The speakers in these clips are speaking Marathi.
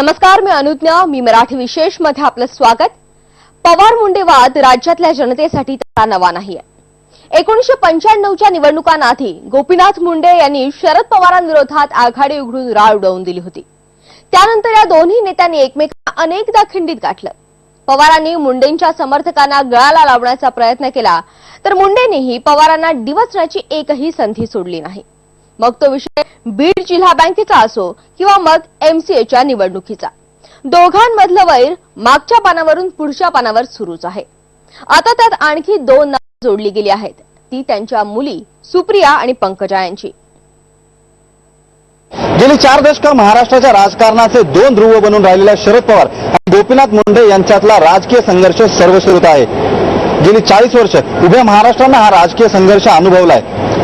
नमस्कार मी अनुज्ञा. मी मराठी विशेषमध्ये आपलं स्वागत. पवार मुंडे वाद राज्यातल्या जनतेसाठी त्याचा नवा नाहीये एकोणीशे पंच्याण्णवच्या निवडणुकांआधी गोपीनाथ मुंडे यांनी शरद पवारांविरोधात आघाडी उघडून राळ उडवून दिली होती. त्यानंतर या दोन्ही नेत्यांनी एकमेकांना अनेकदा खिंडीत गाठलं. पवारांनी मुंडेंच्या समर्थकांना गळाला लावण्याचा प्रयत्न केला तर मुंडेंनीही पवारांना डिवचण्याची एकही संधी सोडली नाही. मग तो विषय बीड जिल्हा बँकेचा असो किंवा मग एमसीएच्या निवडणुकीचा. दोघांमधलं वैर मागच्या पानावरून पुढच्या पानावर सुरूच आहे. आता त्यात आणखी दोन नावं जोडली गेली आहेत. ती त्यांच्या मुली सुप्रिया आणि पंकजा यांची. गेली चार दशक महाराष्ट्राच्या राजकारणाचे दोन ध्रुव बनून राहिलेल्या शरद पवार आणि गोपीनाथ मुंडे यांच्यातला राजकीय संघर्ष सर्वश्रुत आहे. गेली चाळीस वर्ष उभ्या महाराष्ट्रानं हा राजकीय संघर्ष अनुभवलाय.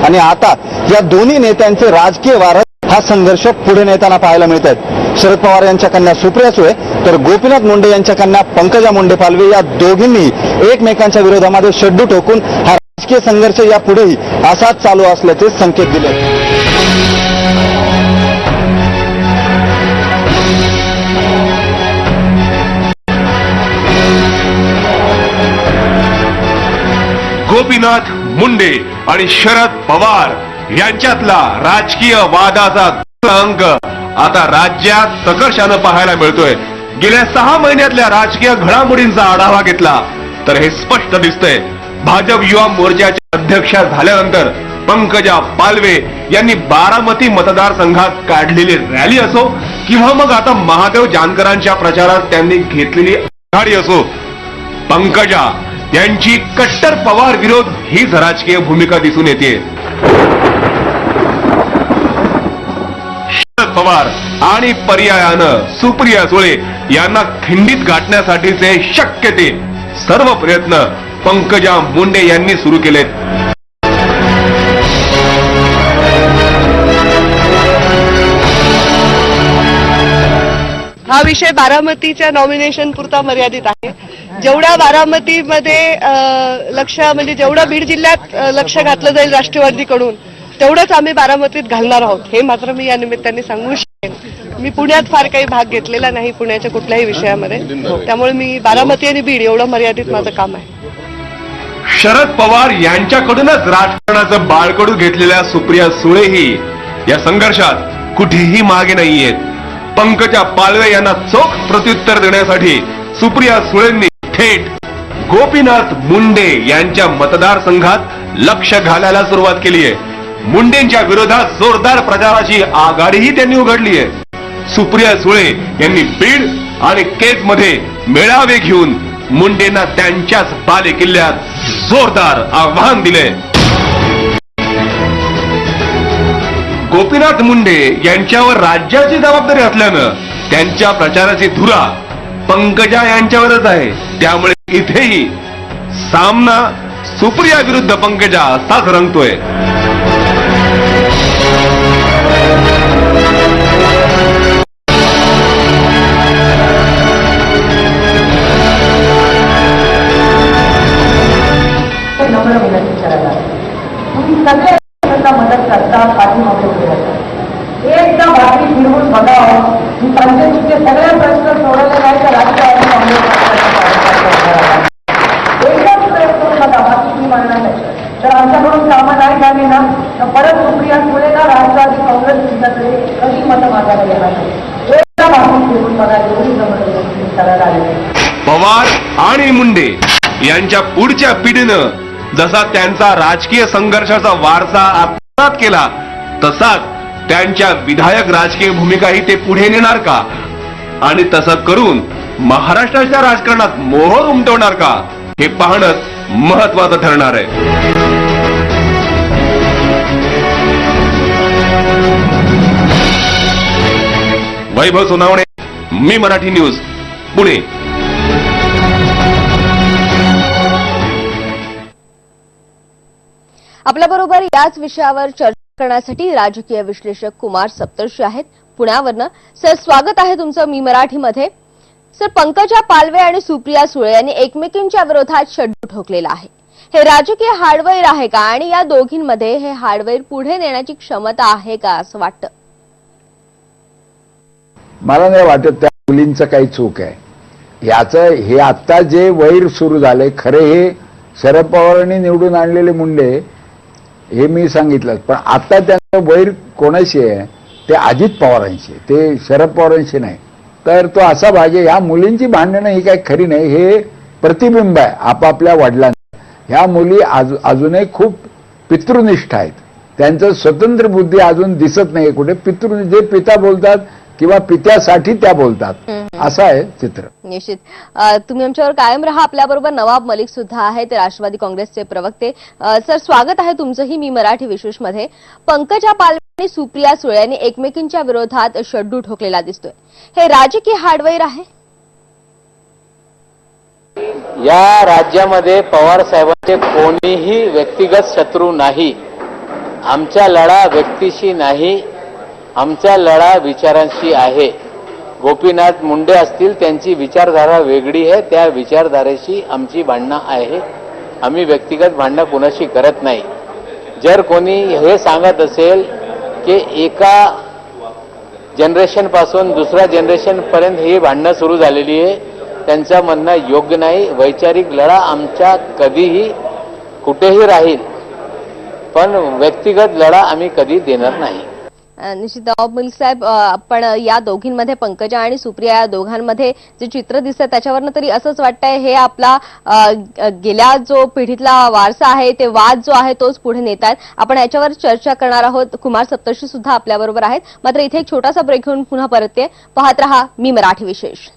आणि आता या दोन्ही नेत्यांचे राजकीय वारस हा संघर्ष पुढे नेताना पाहायला मिळत आहेत शरद पवार यांच्या कन्या सुप्रिया सुळे तर गोपीनाथ मुंडे यांच्या कन्या पंकजा मुंडे पालवे या दोघींनी एकमेकांच्या विरोधामध्ये शड्डू ठोकून हा राजकीय संघर्ष यापुढेही असाच चालू असल्याचे संकेत दिले गोपीनाथ मुंडे आणि शरद पवार यांच्यातला राजकीय वादाचा अंक आता राज्यात सकर्षानं पाहायला मिळतोय. गेल्या सहा महिन्यातल्या राजकीय घडामोडींचा आढावा घेतला तर हे स्पष्ट दिसतंय. भाजप युवा मोर्चाच्या अध्यक्षा झाल्यानंतर पंकजा पालवे यांनी बारामती मतदारसंघात काढलेली रॅली असो किंवा मग आता महादेव जानकरांच्या प्रचारात त्यांनी घेतलेली आघाडी असो. पंकजा त्यांची कट्टर पवार विरोध हीच राजकीय भूमिका दिसून येते. शरद पवार आणि पर्यायानं सुप्रिया सुळे यांना खिंडीत गाठण्यासाठीचे शक्य ते सर्व प्रयत्न पंकजा मुंडे यांनी सुरू केलेत. हा विषय बारामतीच्या नॉमिनेशन पुरता मर्यादित आहे. जेवढ्या बारामतीमध्ये लक्ष म्हणजे जेवढं बीड जिल्ह्यात लक्ष घातलं जाईल राष्ट्रवादीकडून तेवढंच आम्ही बारामतीत घालणार आहोत. हे मात्र मी या निमित्ताने सांगू शकेन. मी पुण्यात फार काही भाग घेतलेला नाही पुण्याच्या कुठल्याही विषयामध्ये. त्यामुळे मी बारामती आणि बीड एवढं मर्यादित माझं काम आहे. शरद पवार यांच्याकडूनच राजकारणाचं बाळकडू घेतलेल्या सुप्रिया सुळेही या संघर्षात कुठेही मागे नाहीयेत. पंकजा पालवे यांना चोख प्रत्युत्तर देण्यासाठी सुप्रिया सुळेंनी थेट गोपीनाथ मुंडे यांच्या मतदारसंघात लक्ष घालायला सुरुवात केली आहे. मुंडेंच्या विरोधात जोरदार प्रचाराची आघाडीही त्यांनी उघडली आहे. सुप्रिया सुळे यांनी बीड आणि केजमध्ये मेळावे घेऊन मुंडेंना त्यांच्याच पाले किल्ल्यात जोरदार आव्हान दिले. गोपीनाथ मुंडे यांच्यावर राज्याची जबाबदारी असल्यानं त्यांच्या प्रचाराची धुरा पंकजा यांच्यावरच आहे. त्यामुळे इथेही सामना सुप्रिया विरुद्ध पंकजा असाच रंगतोय. सगळे मदत करता पाठीमागे बघावं की पंचायतीचे सगळे प्रश्न सोडवले नाही तर राजकारण काँग्रेस पक्षाचा एकदाच प्रयत्न बघा बाकी मी मानणार नाही. तर आमच्याकडून कामं नाही झाली ना तर परत सुप्रिया सुळेला राष्ट्रवादी काँग्रेस पक्षाकडे कधी मतं मागायला येणार नाही एकदा बातमी फिरवून बघा एवढी नम्र करायला आलेली पवार आणि मुंडे यांच्या पुढच्या पिढीनं जसा त्यांचा राजकीय संघर्षाचा वारसा आत्मसात केला तसाच त्यांच्या विधायक राजकीय भूमिकाही ते पुढे नेणार का? आणि तसं करून महाराष्ट्राच्या राजकारणात मोहर उमटवणार का? हे पाहणंच महत्वाचं ठरणार आहे. वैभव सोनावणे मी मराठी न्यूज पुणे. आपल्याबरोबर याच विषयावर चर्चा करण्यासाठी राजकीय विश्लेषक कुमार सप्तर्षी आहेत. पुण्यावरनं. सर स्वागत आहे तुमचं मी मराठीमध्ये. सर पंकजा पालवे आणि सुप्रिया सुळे यांनी एकमेकींच्या विरोधात शड्डू ठोकलेला आहे. हे राजकीय हार्डवेअर आहे का? आणि या दोघींमध्ये हे हार्डवेअर पुढे नेण्याची क्षमता आहे का असं वाटतं? मला नाही वाटत त्या मुलींचं काही चूक आहे. याचं हे आता जे वैर सुरू झाले खरे हे शरद पवारांनी निवडून आणलेले मुंडे हे मी सांगितलं पण आता त्यांचं वैर कोणाशी आहे? ते अजित पवारांशी ते शरद पवारांशी नाही. तर तो असा भाग आहे ह्या मुलींची भांडणं ही काही खरी नाही. हे प्रतिबिंब आहे आपापल्या वडिलांना ह्या मुली आज अजूनही खूप पितृनिष्ठ आहेत. त्यांचं स्वतंत्र बुद्धी अजून दिसत नाही कुठे. पितृ जे पिता बोलतात किंवा पित्यासाठी त्या बोलतात. असं आहे चित्र. निश्चित. तुम्ही आमच्यावर कायम राहा आपल्याबरोबर नवाब मलिक सुद्धा आहेत ते राष्ट्रवादी काँग्रेसचे प्रवक्ते. सर स्वागत आहे तुमचंही मी मराठी विशेषमध्ये पंकजा पालवे आणि सुप्रिया सुळे यांनी एकमेकींच्या विरोधात शड्डू ठोकलेला दिसतोय. हे राजकीय हार्डवेअर आहे? या राज्यामध्ये पवार साहेबांचे कोणीही व्यक्तिगत शत्रू नाही. आमचा लढा व्यक्तीशी नाही आमचा लढा विचारांशी आहे. गोपीनाथ मुंडे असतील त्यांची विचारधारा वेगळी आहे. त्या विचारधारेशी आमची भांडणं आहे. आम्ही व्यक्तिगत भांडणं कुणाशी करत नाही. जर कोणी हे सांगत असेल की एका जनरेशनपासून दुसऱ्या जनरेशन पर्यंत ही भांडणं सुरू झालेली आहे त्यांचं म्हणणं योग्य नाही. वैचारिक लढा आमच्या कधीही कुठेही राहील. पण व्यक्तिगत लढा आम्ही कधी देणार नाही. निश्चित नवाब साहेब आपण या दोघींमध्ये पंकजा आणि सुप्रिया या दोघांमध्ये जे चित्र दिसतं त्याच्यावरनं तरी असंच वाटतंय हे आपला गेल्या जो पिढीतला वारसा आहे ते वाद जो आहे तोच पुढे नेत आहेत आपण याच्यावर चर्चा करणार आहोत. कुमार सप्तर्षी सुद्धा आपल्याबरोबर आहेत. मात्र इथे एक छोटासा ब्रेक घेऊन पुन्हा परतते पाहत रहा मी मराठी विशेष.